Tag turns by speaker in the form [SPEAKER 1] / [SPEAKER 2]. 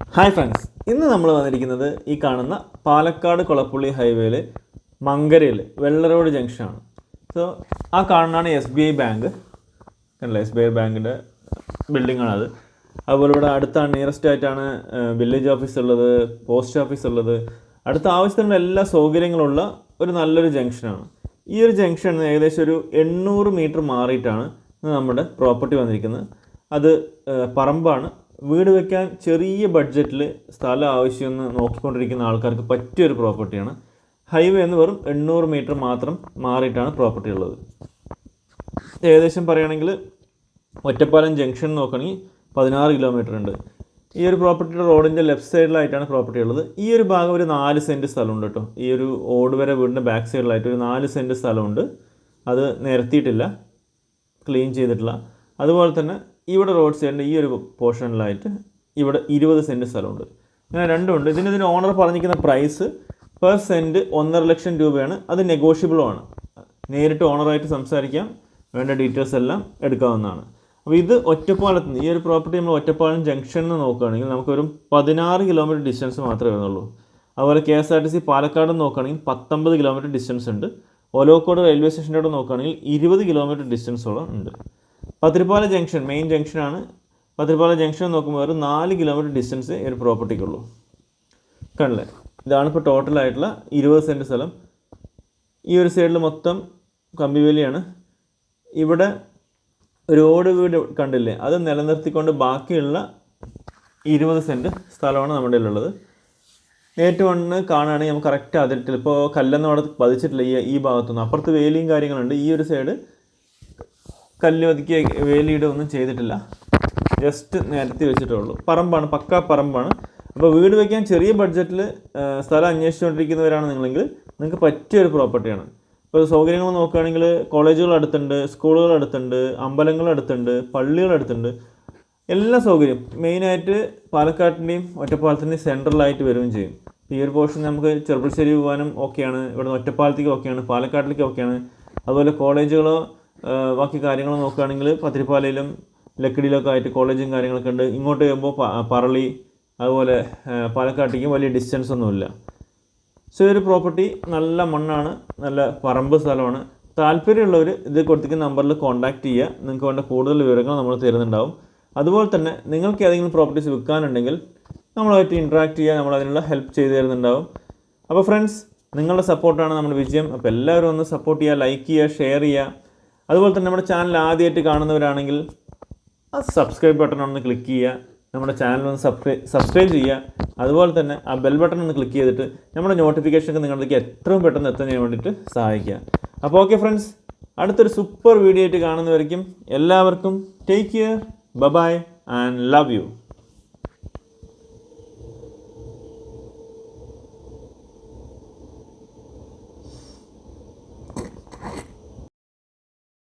[SPEAKER 1] Hi friends ഇന്ന് നമ്മൾ വന്നിരിക്കുന്നത് ഈ കാണുന്ന പാലക്കാട് കൊളപ്പുള്ളി ഹൈവേയിൽ മങ്കരയിൽ വെള്ളറോഡ് ജംഗ്ഷനാണ് സോ ആ കാണുന്നതാണ് എസ് ബി ഐ ബാങ്ക് കണ്ടില്ലേ? എസ് ബി ഐ ബാങ്കിന്റെ ബിൽഡിങ്ങാണ് അത്. അതുപോലെ ഇവിടെ അടുത്താണ് നിയറസ്റ്റ് ആയിട്ടാണ് വില്ലേജ് ഓഫീസ് ഉള്ളത് പോസ്റ്റ് ഓഫീസ് ഉള്ളത്. അടുത്ത ആവശ്യത്തിനുള്ള എല്ലാ സൗകര്യങ്ങളുള്ള ഒരു നല്ലൊരു ജംഗ്ഷനാണ് ഈ ഒരു ജംഗ്ഷൻ ഏകദേശം ഒരു എണ്ണൂറ് മീറ്റർ മാറിയിട്ടാണ് നമ്മുടെ പ്രോപ്പർട്ടി വന്നിരിക്കുന്നത്. അത് പറമ്പാണ്. വീട് വെക്കാൻ ചെറിയ ബഡ്ജറ്റിൽ സ്ഥലം ആവശ്യമെന്ന് നോക്കിക്കൊണ്ടിരിക്കുന്ന ആൾക്കാർക്ക് പറ്റിയൊരു പ്രോപ്പർട്ടിയാണ്. ഹൈവേ എന്ന് വെറും എണ്ണൂറ് മീറ്റർ മാത്രം മാറിയിട്ടാണ് പ്രോപ്പർട്ടി ഉള്ളത്. ഏകദേശം പറയുകയാണെങ്കിൽ ഒറ്റപ്പാലം ജംഗ്ഷൻ നോക്കുകയാണെങ്കിൽ പതിനാറ് കിലോമീറ്റർ ഉണ്ട്. ഈ ഒരു പ്രോപ്പർട്ടിയുടെ റോഡിന്റെ ലെഫ്റ്റ് സൈഡിലായിട്ടാണ് പ്രോപ്പർട്ടി ഉള്ളത്. ഈ ഒരു ഭാഗം ഒരു നാല് സെന്റ് സ്ഥലമുണ്ട് കേട്ടോ. ഈ ഒരു ഓട് വരെ വീടിന്റെ ബാക്ക് സൈഡിലായിട്ട് ഒരു നാല് സെന്റ് സ്ഥലമുണ്ട്. അത് നിരത്തിയിട്ടില്ല. ക്ലീൻ ചെയ്തിട്ടില്ല. അതുപോലെ തന്നെ ഇവിടെ റോഡ് സൈഡിന്റെ ഈ ഒരു പോർഷനിലായിട്ട് ഇവിടെ ഇരുപത് സെന്റ് സ്ഥലമുണ്ട്. ഇങ്ങനെ രണ്ടുമുണ്ട് ഇതിന് ഇതിന് ഓണർ പറഞ്ഞിരിക്കുന്ന പ്രൈസ് പെർ സെന്റ് ഒന്നര ലക്ഷം രൂപയാണ്. അത് നെഗോഷ്യബിളുമാണ് നേരിട്ട് ഓണറായിട്ട് സംസാരിക്കാം. വേണ്ട ഡീറ്റെയിൽസ് എല്ലാം എടുക്കാവുന്നതാണ്. അപ്പോൾ ഇത് ഒറ്റപ്പാലത്ത് നിന്ന് ഈ ഒരു പ്രോപ്പർട്ടി നമ്മൾ ഒറ്റപ്പാലം ജംഗ്ഷനിൽ നിന്ന് നോക്കുകയാണെങ്കിൽ നമുക്ക് ഒരു പതിനാറ് കിലോമീറ്റർ ഡിസ്റ്റൻസ് മാത്രമേ വരുന്നുള്ളൂ. അതുപോലെ K S R T C Palakkad നോക്കുകയാണെങ്കിൽ പത്തൊമ്പത് കിലോമീറ്റർ ഡിസ്റ്റൻസ് ഉണ്ട്. ഒലോക്കോട് റെയിൽവേ സ്റ്റേഷന്റെ അവിടെ നോക്കുകയാണെങ്കിൽ ഇരുപത് കിലോമീറ്റർ ഡിസ്റ്റൻസോളം ഉണ്ട്. പത്തിരിപ്പാല ജംഗ്ഷൻ മെയിൻ ജംഗ്ഷനാണ്. പത്തിരിപ്പാല ജംഗ്ഷൻ നോക്കുമ്പോൾ ഒരു നാല് കിലോമീറ്റർ ഡിസ്റ്റൻസ് ഈ ഒരു പ്രോപ്പർട്ടിക്കുള്ളൂ കണ്ടില്ലേ? ഇതാണ് ഇപ്പോൾ ടോട്ടലായിട്ടുള്ള ഇരുപത് സെന്റ് സ്ഥലം. ഈ ഒരു സൈഡിൽ മൊത്തം കമ്പിവേലിയാണ് ഇവിടെ ഒരു ഓട് വീട് കണ്ടില്ലേ? അത് നിലനിർത്തിക്കൊണ്ട് ബാക്കിയുള്ള ഇരുപത് സെന്റ് സ്ഥലമാണ് നമ്മുടെ ഉള്ളത് നേരിട്ട് വണ്ണ് കാണുകയാണെങ്കിൽ നമുക്ക് കറക്റ്റ് അതിരിട്ടില്ല ഇപ്പോൾ കല്ലെന്ന് അവിടെ പതിച്ചിട്ടില്ല ഈ ഈ ഭാഗത്തുനിന്ന്. അപ്പുറത്ത് വേലിയും കാര്യങ്ങളുണ്ട്. ഈ ഒരു സൈഡ് കല്ല് ഒതുക്കി വേലിയിടുക ഒന്നും ചെയ്തിട്ടില്ല. ജസ്റ്റ് നിരത്തി വെച്ചിട്ടേ ഉള്ളൂ പറമ്പാണ് പക്കാ പറമ്പാണ്. അപ്പോൾ വീട് വയ്ക്കാൻ ചെറിയ ബഡ്ജറ്റിൽ സ്ഥലം അന്വേഷിച്ചുകൊണ്ടിരിക്കുന്നവരാണ് നിങ്ങളെങ്കിൽ നിങ്ങൾക്ക് പറ്റിയ ഒരു പ്രോപ്പർട്ടിയാണ് ഇപ്പോൾ സൗകര്യങ്ങൾ നോക്കുകയാണെങ്കിൽ കോളേജുകൾ അടുത്തുണ്ട് സ്കൂളുകൾ അടുത്തുണ്ട് അമ്പലങ്ങൾ അടുത്തുണ്ട് പള്ളികൾ അടുത്തുണ്ട്. എല്ലാ സൗകര്യം മെയിനായിട്ട് പാലക്കാട്ടിന്റെയും ഒറ്റപ്പാലത്തിന്റെയും സെൻട്രലായിട്ട് വരികയും ചെയ്യും. ഈ ഒരു പോർഷൻ നമുക്ക് ചെറുപ്പശ്ശേരി പോകാനും ഓക്കെയാണ് ഇവിടുന്ന് ഒറ്റപ്പാലത്തേക്ക് ഓക്കെയാണ് പാലക്കാട്ടിലേക്ക് ഓക്കെയാണ് അതുപോലെ കോളേജുകളോ ബാക്കി കാര്യങ്ങൾ നോക്കുകയാണെങ്കിൽ പത്തിരിപ്പാലയിലും ലക്കിടിയിലൊക്കെ ആയിട്ട് കോളേജും കാര്യങ്ങളൊക്കെ ഉണ്ട്. ഇങ്ങോട്ട് വരുമ്പോൾ പറളി അതുപോലെ പാലക്കാട്ടേക്കും വലിയ ഡിസ്റ്റൻസ് ഒന്നുമില്ല. സോ ഈ ഒരു പ്രോപ്പർട്ടി നല്ല മണ്ണാണ് നല്ല പറമ്പ് സ്ഥലമാണ്. താല്പര്യമുള്ളവർ ഇത് കൊടുത്തിരിക്കുന്ന നമ്പറിൽ കോൺടാക്റ്റ് ചെയ്യുക. നിങ്ങൾക്ക് വേണ്ട കൂടുതൽ വിവരങ്ങൾ നമ്മൾ തരുന്നുണ്ടാവും. അതുപോലെ തന്നെ നിങ്ങൾക്ക് ഏതെങ്കിലും പ്രോപ്പർട്ടീസ് വിൽക്കാനുണ്ടെങ്കിൽ നമ്മളായിട്ട് ഇൻട്രാക്ട് ചെയ്യുക നമ്മൾ അതിനുള്ള ഹെൽപ്പ് ചെയ്തു തരുന്നുണ്ടാവും. അപ്പോൾ ഫ്രണ്ട്സ് നിങ്ങളുടെ സപ്പോർട്ടാണ് നമ്മുടെ വിജയം. അപ്പോൾ എല്ലാവരും ഒന്ന് സപ്പോർട്ട് ചെയ്യുക ലൈക്ക് ചെയ്യുക ഷെയർ ചെയ്യുക. അതുപോലെ തന്നെ നമ്മുടെ ചാനൽ ആദ്യമായിട്ട് കാണുന്നവരാണെങ്കിൽ ആ സബ്സ്ക്രൈബ് ബട്ടൺ ഒന്ന് ക്ലിക്ക് ചെയ്യുക. നമ്മുടെ ചാനൽ ഒന്ന് സബ്സ്ക്രൈബ് സബ്സ്ക്രൈബ് ചെയ്യുക. അതുപോലെ തന്നെ ആ ബെൽ ബട്ടൺ ഒന്ന് ക്ലിക്ക് ചെയ്തിട്ട് നമ്മുടെ നോട്ടിഫിക്കേഷൻ ഒക്കെ നിങ്ങളിലേക്ക് എത്രയും പെട്ടെന്ന് എത്തുന്നതിന് വേണ്ടിയിട്ട് സഹായിക്കുക. അപ്പോൾ ഓക്കെ ഫ്രണ്ട്സ് അടുത്തൊരു സൂപ്പർ വീഡിയോ ആയിട്ട് കാണുന്നവരേക്കും എല്ലാവർക്കും take care bye bye and love you